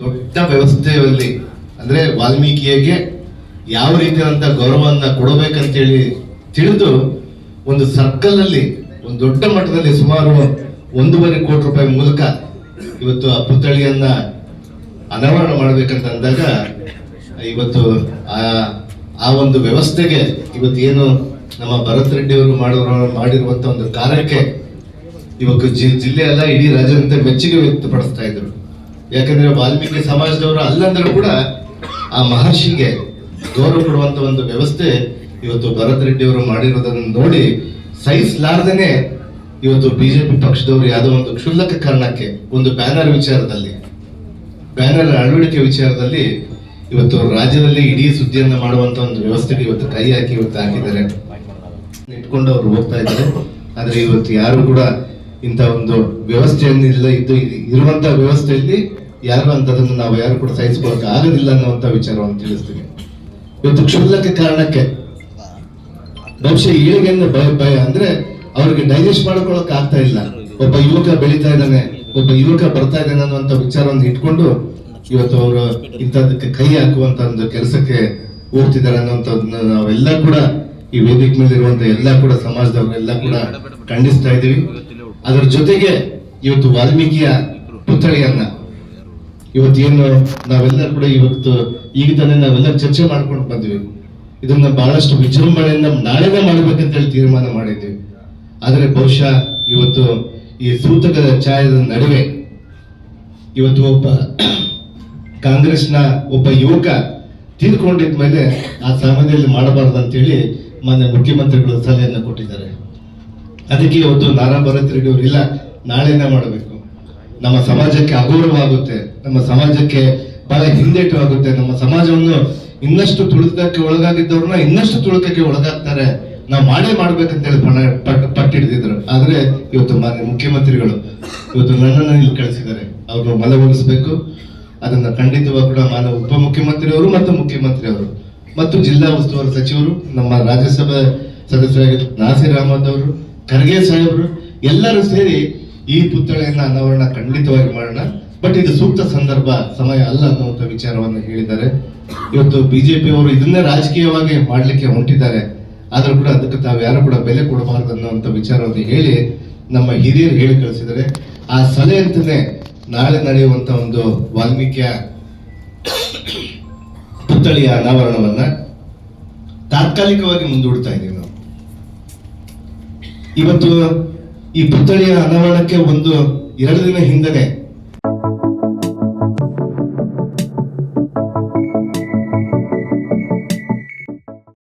ದೊಡ್ಡ ವ್ಯವಸ್ಥೆಯಲ್ಲಿ ಅಂದ್ರೆ ವಾಲ್ಮೀಕಿಯಗೆ ಯಾವ ರೀತಿಯಾದಂಥ ಗೌರವವನ್ನು ಕೊಡಬೇಕಂತೇಳಿ ತಿಳಿದು ಒಂದು ಸರ್ಕಲ್ ಅಲ್ಲಿ ಒಂದು ದೊಡ್ಡ ಮಟ್ಟದಲ್ಲಿ ಸುಮಾರು ಒಂದೂವರೆ ಕೋಟಿ ರೂಪಾಯಿ ಮೂಲಕ ಇವತ್ತು ಆ ಪುತ್ಥಳಿಯನ್ನ ಅನಾವರಣ ಮಾಡಬೇಕಂತ ಅಂದಾಗ, ಇವತ್ತು ಆ ಆ ಒಂದು ವ್ಯವಸ್ಥೆಗೆ ಇವತ್ತು ಏನು ನಮ್ಮ ಭರತ್ ರೆಡ್ಡಿಯವರು ಅವರು ಮಾಡಿರುವಂಥ ಒಂದು ಕಾರ್ಯಕ್ಕೆ ಇವತ್ತು ಜಿ- ಜಿಲ್ಲೆ ಅಲ್ಲ ಇಡೀ ರಾಜ್ಯದಂತೆ ಮೆಚ್ಚುಗೆ ವ್ಯಕ್ತಪಡಿಸ್ತಾ ಇದ್ರು. ಯಾಕಂದ್ರೆ ವಾಲ್ಮೀಕಿ ಸಮಾಜದವರು ಅಲ್ಲಂದ್ರೂ ಕೂಡ ಆ ಮಹರ್ಷಿಗೆ ಗೌರವ ಕೊಡುವಂತ ಒಂದು ವ್ಯವಸ್ಥೆ ಇವತ್ತು ಭರತ್ ರೆಡ್ಡಿ ಅವರು ಮಾಡಿರೋದನ್ನು ನೋಡಿ ಸಹಿಸಲಾರ್ದೇನೆ ಇವತ್ತು ಬಿಜೆಪಿ ಪಕ್ಷದವರು ಯಾವುದೋ ಒಂದು ಕ್ಷುಲ್ಲಕ ಕಾರಣಕ್ಕೆ ಒಂದು ಬ್ಯಾನರ್ ವಿಚಾರದಲ್ಲಿ, ಬ್ಯಾನರ್ ಅಳವಡಿಕೆ ವಿಚಾರದಲ್ಲಿ ಇವತ್ತು ರಾಜ್ಯದಲ್ಲಿ ಇಡೀ ಸುದ್ದಿಯನ್ನು ಮಾಡುವಂತ ಒಂದು ವ್ಯವಸ್ಥೆಗೆ ಇವತ್ತು ಕೈ ಹಾಕಿ ಇವತ್ತು ಹಾಕಿದ್ದಾರೆ. ಇಟ್ಕೊಂಡು ಅವ್ರು ಹೋಗ್ತಾ ಇದ್ದಾರೆ. ಆದ್ರೆ ಇವತ್ತು ಯಾರು ಕೂಡ ಇಂಥ ಒಂದು ವ್ಯವಸ್ಥೆಯನ್ನೆಲ್ಲ ಇದ್ದು ಇರುವಂತ ವ್ಯವಸ್ಥೆಯಲ್ಲಿ ಯಾರು ಅಂತದನ್ನು ನಾವು ಯಾರು ಕೂಡ ಸಹಿಸ್ಕೊಳಕ್ ಆಗೋದಿಲ್ಲ ಅನ್ನುವಂತ ವಿಚಾರವನ್ನು ತಿಳಿಸ್ತೀನಿ. ಇವತ್ತು ಕ್ಷುಲ್ಲಕ ಕಾರಣಕ್ಕೆ ಬಹುಶಃ ಈಳಿಗೆಯಿಂದ ಭಯ ಭಯ ಅಂದ್ರೆ ಅವ್ರಿಗೆ ಡೈಜೆಸ್ಟ್ ಮಾಡ್ಕೊಳಕ್ ಆಗ್ತಾ ಇಲ್ಲ. ಒಬ್ಬ ಯುವಕ ಬೆಳೀತಾ ಇದ್ದಾನೆ, ಒಬ್ಬ ಯುವಕ ಬರ್ತಾ ಇದ್ದಾನೆ ಅನ್ನುವಂಥ ವಿಚಾರವನ್ನು ಇಟ್ಕೊಂಡು ಇವತ್ತು ಅವರು ಇಂಥದಕ್ಕೆ ಕೈ ಹಾಕುವಂತ ಒಂದು ಕೆಲಸಕ್ಕೆ ಹೋಗ್ತಿದ್ದಾರೆ ಅನ್ನುವಂಥದ್ದನ್ನ ನಾವೆಲ್ಲ ಕೂಡ ಈ ವೇದಿಕೆ ಮೇಲೆ ಇರುವಂತ ಎಲ್ಲ ಕೂಡ ಸಮಾಜದವರೆಲ್ಲ ಕೂಡ ಖಂಡಿಸ್ತಾ ಇದೀವಿ ಅದರ ಜೊತೆಗೆ ಇವತ್ತು ವಾಲ್ಮೀಕಿಯ ಪುತ್ಥಳಿಯನ್ನ ಇವತ್ತು ಏನು ನಾವೆಲ್ಲ ಕೂಡ ಇವತ್ತು ಈಗ ತಾನೇ ನಾವೆಲ್ಲ ಚರ್ಚೆ ಮಾಡ್ಕೊಂಡು ಬಂದ್ವಿ. ಇದನ್ನ ಬಹಳಷ್ಟು ವಿಜೃಂಭಣೆಯಿಂದ ನಾಳೆನೇ ಮಾಡ್ಬೇಕಂತ ಹೇಳಿ ತೀರ್ಮಾನ ಮಾಡಿದ್ವಿ. ಆದರೆ ಬಹುಶಃ ಇವತ್ತು ಈ ಸೂತಕದ ಛಾಯದ ನಡುವೆ ಇವತ್ತು ಒಬ್ಬ ಕಾಂಗ್ರೆಸ್ನ ಒಬ್ಬ ಯುವಕ ತೀರ್ಕೊಂಡಿದ್ಮೇಲೆ ಆ ಸಮಯದಲ್ಲಿ ಮಾಡಬಾರ್ದು ಅಂತೇಳಿ ಮಾನ್ಯ ಮುಖ್ಯಮಂತ್ರಿಗಳು ಸಲಹೆಯನ್ನು ಕೊಟ್ಟಿದ್ದಾರೆ. ಅದಕ್ಕೆ ಇವತ್ತು ನಾರಾ ಭರತ್ ಅವರು ಇಲ್ಲ ನಾಳೆನೇ ಮಾಡಬೇಕು? ನಮ್ಮ ಸಮಾಜಕ್ಕೆ ಅಗೌರವ ಆಗುತ್ತೆ ನಮ್ಮ ಸಮಾಜಕ್ಕೆ ಬಹಳ ಹಿಂದೇಟು ಆಗುತ್ತೆ ನಮ್ಮ ಸಮಾಜವನ್ನು ಇನ್ನಷ್ಟು ತುಳಿತಕ್ಕೆ ಒಳಗಾಗಿದ್ದವ್ರನ್ನ ಇನ್ನಷ್ಟು ತುಳಿತಕ್ಕೆ ಒಳಗಾಗ್ತಾರೆ. ನಾವು ಮಾಡೇ ಮಾಡ್ಬೇಕಂತ ಹೇಳಿ ಪಣ ಪಟ್ ಪಟ್ಟಿಡ್ದಿದ್ರು. ಆದ್ರೆ ಇವತ್ತು ಮಾನ್ಯ ಮುಖ್ಯಮಂತ್ರಿಗಳು ಇವತ್ತು ನನ್ನನ್ನು ಇಲ್ಲಿ ಕಳಿಸಿದ್ದಾರೆ. ಅವ್ರನ್ನ ಮನವೊಲಿಸಬೇಕು. ಅದನ್ನ ಖಂಡಿತವಾಗ ಕೂಡ ಮಾನ್ಯ ಉಪಮುಖ್ಯಮಂತ್ರಿಯವರು ಮತ್ತು ಮುಖ್ಯಮಂತ್ರಿಯವರು ಮತ್ತು ಜಿಲ್ಲಾ ಉಸ್ತುವಾರಿ ಸಚಿವರು, ನಮ್ಮ ರಾಜ್ಯಸಭೆ ಸದಸ್ಯರಾಗಿದ್ದ ನಾಸಿರ್ ಅಹಮದ್ ಅವರು ಖರ್ಗೆ ಸಾಹೇಬರು ಎಲ್ಲರೂ ಸೇರಿ ಈ ಪುತ್ಥಳಿಯನ್ನು ಅನಾವರಣ ಖಂಡಿತವಾಗಿ ಮಾಡೋಣ. ಬಟ್ ಇದು ಸೂಕ್ತ ಸಂದರ್ಭ, ಸಮಯ ಅಲ್ಲ ಅನ್ನುವಂಥ ವಿಚಾರವನ್ನು ಹೇಳಿದ್ದಾರೆ. ಇವತ್ತು ಬಿಜೆಪಿ ಅವರು ಇದನ್ನೇ ರಾಜಕೀಯವಾಗಿ ಮಾಡಲಿಕ್ಕೆ ಹೊಂಟಿದ್ದಾರೆ. ಆದರೂ ಕೂಡ ಅದಕ್ಕೆ ತಾವು ಯಾರು ಕೂಡ ಬೆಲೆ ಕೊಡಬಾರದು ಅನ್ನುವಂಥ ವಿಚಾರವನ್ನು ಹೇಳಿ ನಮ್ಮ ಹಿರಿಯರು ಹೇಳಿ ಕಳಿಸಿದ್ದಾರೆ. ಆ ಸಲಹೆಯಂತಾನೆ ನಾಳೆ ನಡೆಯುವಂಥ ಒಂದು ವಾಲ್ಮೀಕಿಯ ಪುತ್ಥಳಿಯ ಅನಾವರಣವನ್ನ ತಾತ್ಕಾಲಿಕವಾಗಿ ಮುಂದೂಡ್ತಾ ಇದ್ದೀವಿ ನಾವು. ಇವತ್ತು ಈ ಪುತ್ಥಳಿಯ ಅನಾವರಣಕ್ಕೆ ಒಂದು ಎರಡು ದಿನ ಹಿಂದನೆ